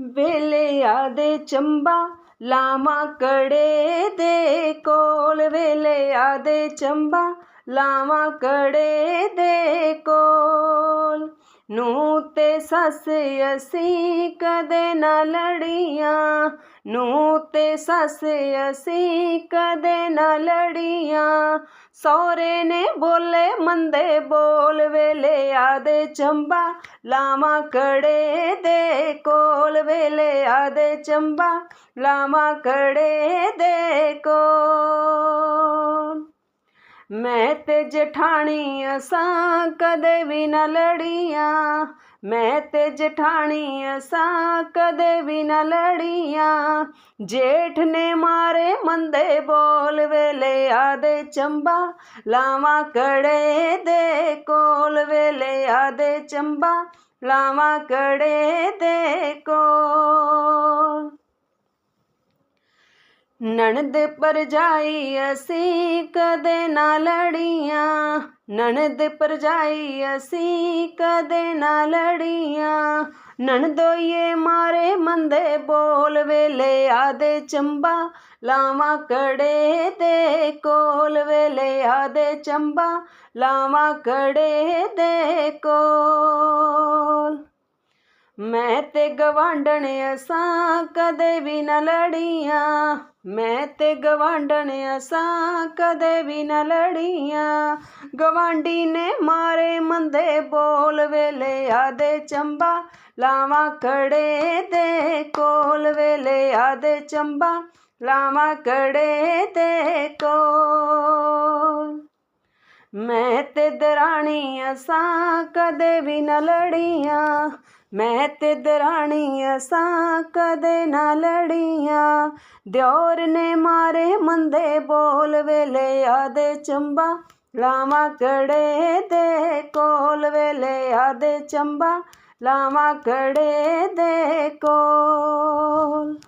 ਵੇਲੇ ਆਦੇ ਚੰਬਾ ਲਾਵਾਂ ਕੜੇ ਦੇ ਕੋਲ। ਵੇਲਿਆ ਆਦੇ ਚੰਬਾ ਲਾਵਾਂ ਕੜੇ ਦੇ ਕੋਲ। ਨੂੰ ਤੇ ਸੱਸ ਅਸੀਂ ਕਦੇ ਨਾ ਲੜੀਆਂ। ਨੂੰ ਤੇ ਸੱਸ ਅਸੀਂ ਕਦੇ ਨਾ ਲੜੀਆਂ। ਸਹੁਰੇ ਨੇ ਬੋਲੇ, ਮੰਦੇ ਬੋਲ, ਵੇਲੇ ਆਦੇ ਚੰਬਾ। ਲਾਵਾਂ ਕੜੇ ਦੇ ਕੋਲ, ਵੇਲੇ ਆਦੇ ਚੰਬਾ। ਲਾਵਾਂ ਕੜੇ ਦੇ ਕੋਲ ਮੈਂ ਤੇ ਜਠਾਣੀ ਅਸਾਂ ਕਦੇ ਵੀ ਨਾ ਲੜੀਆਂ। ਮੈਂ ਤੇ ਜਠਾਣੀ ਅਸਾਂ ਕਦੇ ਵੀ ਨਾ ਲੜੀਆਂ। ਜੇਠ ਨੇ ਮਾਰੇ ਮੰਦੇ ਬੋਲ ਵੇਲੇ ਆਦੇ ਚੰਬਾ। ਲਾਵਾਂ ਕੜੇ ਦੇ ਕੋਲ ਵੇਲੇ ਆਦੇ ਚੰਬਾ। ਲਾਵਾਂ ਕੜੇ ਦੇ ਕੋਲ ਨਣਦ ਪਰਜਾਈ ਅਸੀਂ ਕਦੇ ਨਾ ਲੜੀਆਂ। ਨਣਦ ਪਰਜਾਈ ਅਸੀਂ ਕਦੇ ਨਾ ਲੜੀਆਂ। ਨਣਦੋਈਏ ਮਾਰੇ ਮੰਦੇ ਬੋਲ ਵੇਲੇ, ਆਦੇ ਚੰਬਾ ਲਾਵਾਂ ਕੜੇ ਦੇ ਕੋਲ ਵੇਲੇ, ਆਦੇ ਚੰਬਾ ਲਾਵਾਂ ਕੜੇ ਦੇ ਕੋਲ ਮੈਂ ਤੇ ਗਵਾਂਢਣ ਅਸਾਂ ਕਦੇ ਵੀ ਨਾ ਲੜੀਆਂ। ਮੈਂ ਤੇ ਗਵਾਂਢਣ ਅਸਾਂ ਕਦੇ ਵੀ ਨਾ ਲੜੀਆਂ। ਗਵਾਂਢੀ ਨੇ ਮਾਰੇ ਮੰਦੇ ਬੋਲ ਵੇਲੇ, ਆਦੇ ਚੰਬਾ ਲਾਵਾਂ ਕੜੇ ਦੇ ਕੋਲ ਵੇਲੇ, ਆਦੇ ਚੰਬਾ ਲਾਵਾਂ ਕੜੇ ਦੇ ਕੋਲ। ਮੈਂ ਮੈਂ ਤੇ ਦਰਾਣੀ ਅਸਾਂ ਕਦੇ ਵੀ ਨਾ ਲੜੀਆਂ। ਮੈਂ ਤੇ ਦਰਾਣੀ ਅਸਾਂ ਕਦੇ ਨਾ ਲੜੀਆਂ। ਦਿਓਰ ਨੇ ਮਾਰੇ ਮੰਦੇ ਬੋਲ ਵੇਲੇ ਆਦੇ ਚੰਬਾ। ਲਾਵਾਂ ਕੜੇ ਦੇ ਕੋਲ ਵੇਲੇ ਆਦੇ ਚੰਬਾ। ਲਾਵਾਂ ਕੜੇ ਦੇ ਕੋਲ।